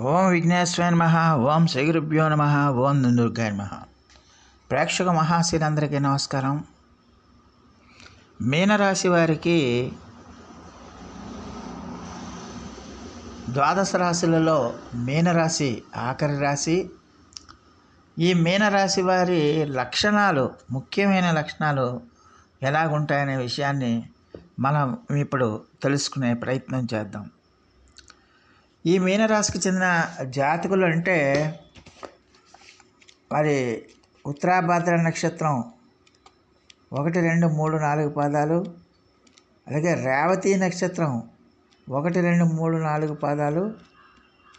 ఓం విఘ్నేశ్వర నమ ఓం శ్రీ గురుభ్యో నమ ఓం దుర్గాయ నమ. ప్రేక్షక మహాశీలందరికీ నమస్కారం. మీనరాశి వారికి ద్వాదశ రాశులలో మీనరాశి ఆఖరి రాశి. ఈ మీనరాశి వారి లక్షణాలు ముఖ్యమైన లక్షణాలు ఎలాగుంటాయనే విషయాన్ని మనం ఇప్పుడు తెలుసుకునే ప్రయత్నం చేద్దాం. ఈ మీనరాశికి చెందిన జాతకులు అంటే మరి ఉత్తరాభాద్ర నక్షత్రం ఒకటి రెండు మూడు నాలుగు పాదాలు అలాగే రేవతి నక్షత్రం ఒకటి రెండు మూడు నాలుగు పాదాలు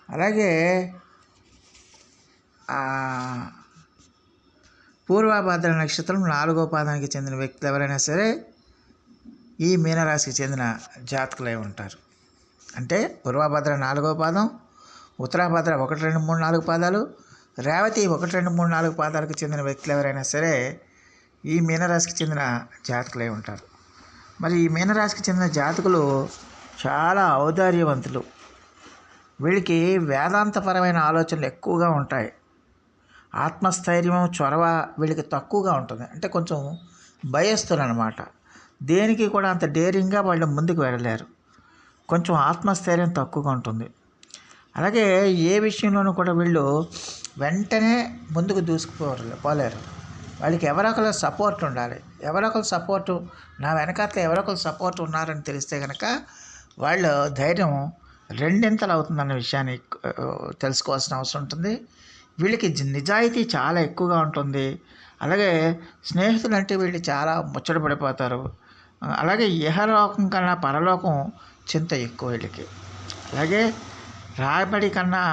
అలాగే ఆ, పూర్వభాద్ర నక్షత్రం నాలుగో పాదానికి చెందిన వ్యక్తులు ఎవరైనా సరే ఈ మీనరాశికి చెందిన జాతకులై ఉంటారు. అంటే పూర్వభద్ర నాలుగో పాదం ఉత్తరాభద్ర ఒకటి రెండు మూడు నాలుగు పాదాలు రేవతి ఒకటి రెండు మూడు నాలుగు పాదాలకు చెందిన వ్యక్తులు ఎవరైనా సరే ఈ మీనరాశికి చెందిన జాతకులై ఉంటారు. మరి ఈ మీనరాశికి చెందిన జాతకులు చాలా ఔదార్యవంతులు. వీళ్ళకి వేదాంతపరమైన ఆలోచనలు ఎక్కువగా ఉంటాయి. ఆత్మస్థైర్యం చొరవ వీళ్ళకి తక్కువగా ఉంటుంది. అంటే కొంచెం భయస్తులు అనమాట దేనికి కూడా అంత డేరింగ్గా వాళ్ళు ముందుకు వెళ్ళలేరు. కొంచెం ఆత్మస్థైర్యం తక్కువగా ఉంటుంది. అలాగే ఏ విషయంలోనూ కూడా వీళ్ళు వెంటనే ముందుకు దూసుకుపోరు పోలేరు. వాళ్ళకి ఎవరొకరు సపోర్ట్ ఉండాలి. ఎవరొకరు సపోర్టు నా వెనకాతల ఎవరొకరు సపోర్ట్ ఉన్నారని తెలిస్తే కనుక వాళ్ళు ధైర్యం రెండింతలు అవుతుందన్న విషయాన్ని తెలుసుకోవాల్సిన అవసరం ఉంటుంది. వీళ్ళకి నిజాయితీ చాలా ఎక్కువగా ఉంటుంది. అలాగే స్నేహితులు అంటే వీళ్ళు చాలా ముచ్చట పడిపోతారు. అలాగే ఇహలోకం కన్నా పరలోకం చింత ఎక్కువ వీళ్ళకి. అలాగే రాబడి కన్నా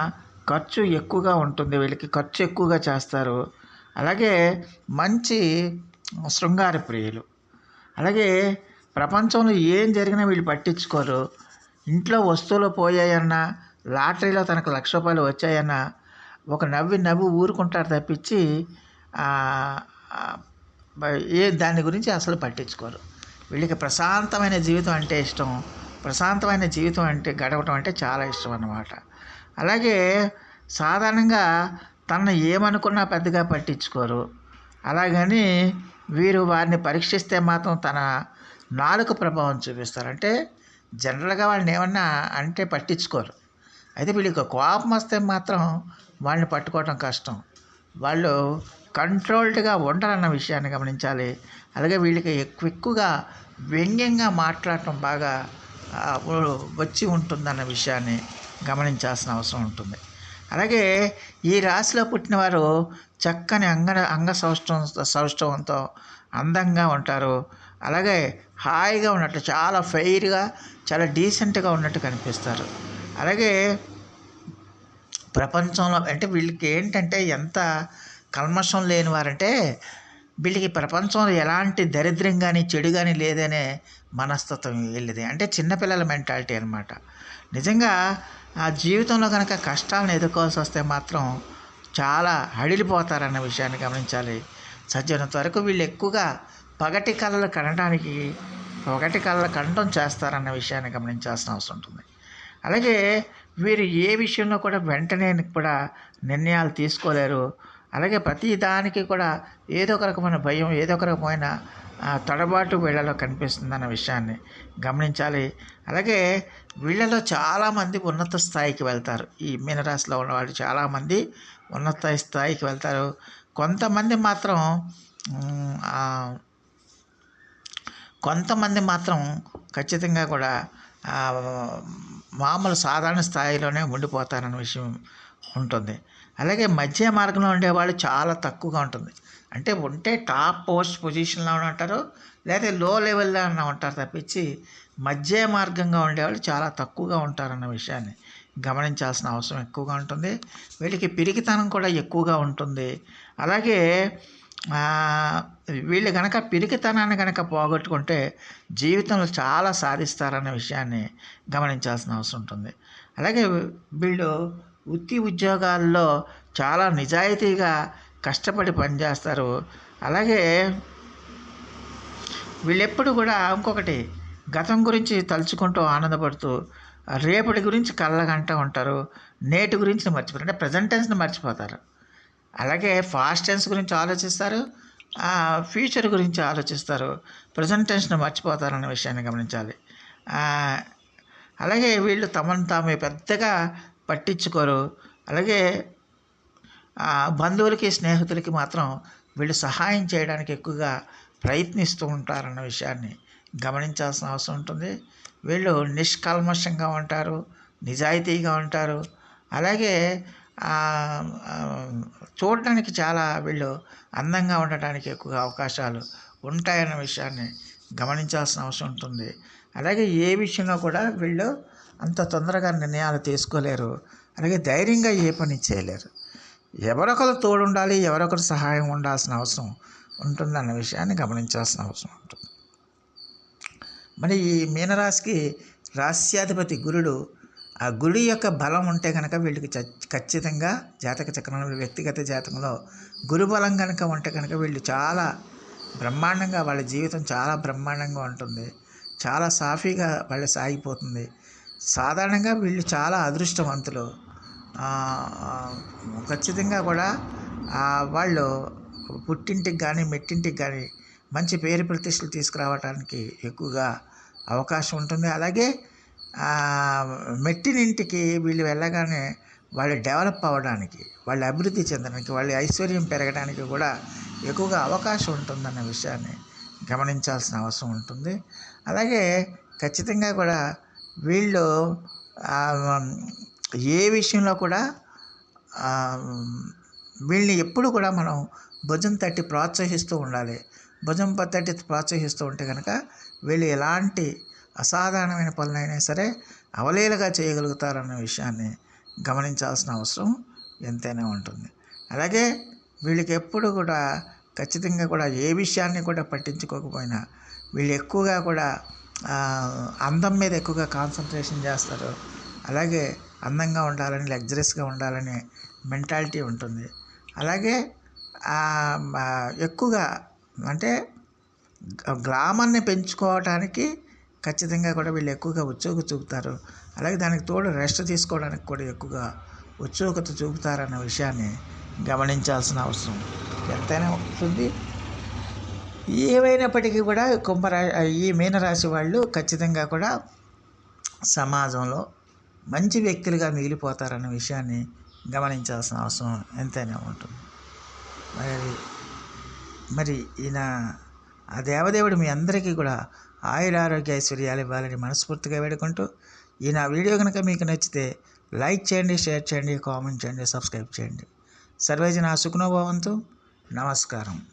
ఖర్చు ఎక్కువగా ఉంటుంది వీళ్ళకి. ఖర్చు ఎక్కువగా చేస్తారు. అలాగే మంచి శృంగార ప్రియులు. అలాగే ప్రపంచంలో ఏం జరిగినా వీళ్ళు పట్టించుకోరు. ఇంట్లో వస్తువులు పోయాయన్నా లాటరీలో తనకు లక్ష రూపాయలు వచ్చాయన్నా ఒక నవ్వి నవ్వి ఊరుకుంటారు తప్పించి ఏ దాని గురించి అసలు పట్టించుకోరు. వీళ్ళకి ప్రశాంతమైన జీవితం అంటే ఇష్టం. ప్రశాంతమైన జీవితం అంటే గడవటం అంటే చాలా ఇష్టం అన్నమాట. అలాగే సాధారణంగా తనను ఏమనుకున్నా పెద్దగా పట్టించుకోరు. అలాగని వీరు వారిని పరీక్షిస్తే మాత్రం తన నాలుక ప్రభావం చూపిస్తారు. అంటే జనరల్గా వాళ్ళని ఏమన్నా అంటే పట్టించుకోరు. అయితే వీళ్ళకి కోపం వస్తే మాత్రం వాళ్ళని పట్టుకోవటం కష్టం. వాళ్ళు కంట్రోల్డ్గా ఉండరన్న విషయాన్ని గమనించాలి. అలాగే వీళ్ళకి ఎక్కువ ఎక్కువగా వ్యంగ్యంగా మాట్లాడటం బాగా వచ్చి ఉంటుందన్న విషయాన్ని గమనించాల్సిన అవసరం ఉంటుంది. అలాగే ఈ రాశిలో పుట్టినవారు చక్కని అంగ అంగ సౌష్ఠవం సౌష్టవంతో అందంగా ఉంటారు. అలాగే హాయిగా ఉన్నట్టు చాలా ఫెయిర్గా చాలా డీసెంట్గా ఉన్నట్టు కనిపిస్తారు. అలాగే ప్రపంచంలో అంటే వీళ్ళకి ఏంటంటే ఎంత కల్మషం లేని వారంటే వీళ్ళకి ప్రపంచంలో ఎలాంటి దరిద్రం కానీ చెడు కానీ లేదనే మనస్తత్వం వీళ్ళది. అంటే చిన్నపిల్లల మెంటాలిటీ అనమాట నిజంగా ఆ జీవితంలో కనుక కష్టాలను ఎదుర్కోవాల్సి వస్తే మాత్రం చాలా హడిలిపోతారన్న విషయాన్ని గమనించాలి. సజ్జనంత వరకు వీళ్ళు ఎక్కువగా పగటి కళలు కనడానికి పగటి కళలు కనడం చేస్తారన్న విషయాన్ని గమనించాల్సిన అవసరం ఉంటుంది. అలాగే వీరు ఏ విషయంలో కూడా వెంటనే కూడా నిర్ణయాలు తీసుకోలేరు. అలాగే ప్రతి దానికి కూడా ఏదో ఒక రకమైన భయం ఏదో ఒక రకమైన తడబాటు వీళ్ళలో కనిపిస్తుందన్న విషయాన్ని గమనించాలి. అలాగే వీళ్ళలో చాలామంది ఉన్నత స్థాయికి వెళ్తారు. ఈ మీనరాశిలో ఉన్నవాళ్ళు చాలామంది ఉన్నత స్థాయికి వెళ్తారు. కొంతమంది మాత్రం కొంతమంది మాత్రం ఖచ్చితంగా కూడా మామూలు సాధారణ స్థాయిలోనే ఉండిపోతారన్న విషయం ఉంటుంది. అలాగే మధ్య మార్గంలో ఉండేవాళ్ళు చాలా తక్కువగా ఉంటుంది. అంటే ఉంటే టాప్ పోస్ట్ పొజిషన్లో ఉంటారు లేదా లో లెవెల్లో అన్న ఉంటారు తప్పించి మధ్య మార్గంగా ఉండేవాళ్ళు చాలా తక్కువగా ఉంటారన్న విషయాన్ని గమనించాల్సిన అవసరం ఎక్కువగా ఉంటుంది. వీళ్ళకి పిరికితనం కూడా ఎక్కువగా ఉంటుంది. అలాగే వీళ్ళు కనుక పిరికితనాన్ని కనుక పోగొట్టుకుంటే జీవితంలో చాలా సాధిస్తారన్న విషయాన్ని గమనించాల్సిన అవసరం ఉంటుంది. అలాగే వీళ్ళు వృత్తి ఉద్యోగాల్లో చాలా నిజాయితీగా కష్టపడి పనిచేస్తారు. అలాగే వీళ్ళెప్పుడు కూడా ఇంకొకటి గతం గురించి తలుచుకుంటూ ఆనందపడుతూ రేపటి గురించి కళ్ళగంట ఉంటారు నేటి గురించి మర్చిపోతారు అంటే ప్రజెంట్ టెన్స్ని మర్చిపోతారు. అలాగే ఫాస్ట్ టెన్స్ గురించి ఆలోచిస్తారు ఫ్యూచర్ గురించి ఆలోచిస్తారు ప్రజెంట్ టెన్స్ని మర్చిపోతారు అనే విషయాన్ని గమనించాలి. అలాగే వీళ్ళు తమను తాము పెద్దగా పట్టించుకోరు. అలాగే బంధువులకి స్నేహితులకి మాత్రం వీళ్ళు సహాయం చేయడానికి ఎక్కువగా ప్రయత్నిస్తూ ఉంటారన్న విషయాన్ని గమనించాల్సిన అవసరం ఉంటుంది. వీళ్ళు నిష్కల్మషంగా ఉంటారు నిజాయితీగా ఉంటారు. అలాగే చూడడానికి చాలా వీళ్ళు అందంగా ఉండటానికి ఎక్కువగా అవకాశాలు ఉంటాయన్న విషయాన్ని గమనించాల్సిన అవసరం ఉంటుంది. అలాగే ఏ విషయంలో కూడా వీళ్ళు అంత తొందరగా నిర్ణయాలు తీసుకోలేరు. అలాగే ధైర్యంగా ఏ పని చేయలేరు. ఎవరొకరు తోడుండాలి ఎవరొకరు సహాయం ఉండాల్సిన అవసరం ఉంటుందన్న విషయాన్ని గమనించాల్సిన అవసరం ఉంటుంది. మరి ఈ మీనరాశికి రాస్యాధిపతి గురుడు ఆ గుడి యొక్క బలం ఉంటే కనుక వీళ్ళకి ఖచ్చితంగా జాతక చక్రంలో వ్యక్తిగత జాతకంలో గురు బలం కనుక ఉంటే కనుక వీళ్ళు చాలా బ్రహ్మాండంగా వాళ్ళ జీవితం చాలా బ్రహ్మాండంగా ఉంటుంది. చాలా సాఫీగా వాళ్ళు సాగిపోతుంది. సాధారణంగా వీళ్ళు చాలా అదృష్టవంతులు. ఖచ్చితంగా కూడా వాళ్ళు పుట్టింటికి కానీ మెట్టింటికి కానీ మంచి పేరు ప్రతిష్టలు తీసుకురావడానికి ఎక్కువగా అవకాశం ఉంటుంది. అలాగే మెట్టినింటికి వీళ్ళు వెళ్ళగానే వాళ్ళు డెవలప్ అవ్వడానికి వాళ్ళు అభివృద్ధి చెందడానికి వాళ్ళ ఐశ్వర్యం పెరగడానికి కూడా ఎక్కువగా అవకాశం ఉంటుందన్న విషయాన్ని గమనించాల్సిన అవసరం ఉంటుంది. అలాగే ఖచ్చితంగా కూడా వీళ్ళు ఏ విషయంలో కూడా వీళ్ళని ఎప్పుడు కూడా మనం భుజం తట్టి ప్రోత్సహిస్తూ ఉండాలి. భుజం తట్టి ప్రోత్సహిస్తూ ఉంటే కనుక వీళ్ళు ఎలాంటి అసాధారణమైన పనులైనా సరే అవలీలగా చేయగలుగుతారన్న విషయాన్ని గమనించాల్సిన అవసరం ఎంతైనా ఉంటుంది. అలాగే వీళ్ళకి ఎప్పుడు కూడా ఖచ్చితంగా కూడా ఏ విషయాన్ని కూడా పట్టించుకోకపోయినా వీళ్ళు ఎక్కువగా కూడా అందం మీద ఎక్కువగా కాన్సన్ట్రేషన్ చేస్తారు. అలాగే అందంగా ఉండాలని లగ్జరీస్గా ఉండాలని మెంటాలిటీ ఉంటుంది. అలాగే ఎక్కువగా అంటే గ్లామర్ని గ్రామాన్ని పెంచుకోవటానికి ఖచ్చితంగా కూడా వీళ్ళు ఎక్కువగా ఉత్సుకత చూపుతారు. అలాగే దానికి తోడు రెస్ట్ తీసుకోవడానికి కూడా ఎక్కువగా ఉత్సుకత చూపుతారన్న విషయాన్ని గమనించాల్సిన అవసరం. ఎంతైనా ఉంటుంది ఏమైనప్పటికీ కూడా కుంభరా ఈ మీనరాశి వాళ్ళు ఖచ్చితంగా కూడా సమాజంలో మంచి వ్యక్తులుగా మిగిలిపోతారన్న విషయాన్ని గమనించాల్సిన అవసరం ఎంతైనా ఉంటుంది. మరి మరి ఈయన ఆ దేవదేవుడు మీ అందరికీ కూడా ఆయుర ఆరోగ్య ఐశ్వర్యాలు ఇవ్వాలని మనస్ఫూర్తిగా వేడుకుంటూ ఈ నా వీడియో కనుక మీకు నచ్చితే లైక్ చేయండి షేర్ చేయండి కామెంట్ చేయండి సబ్స్క్రైబ్ చేయండి. సర్వేజన సుఖనోభవంతు నమస్కారం.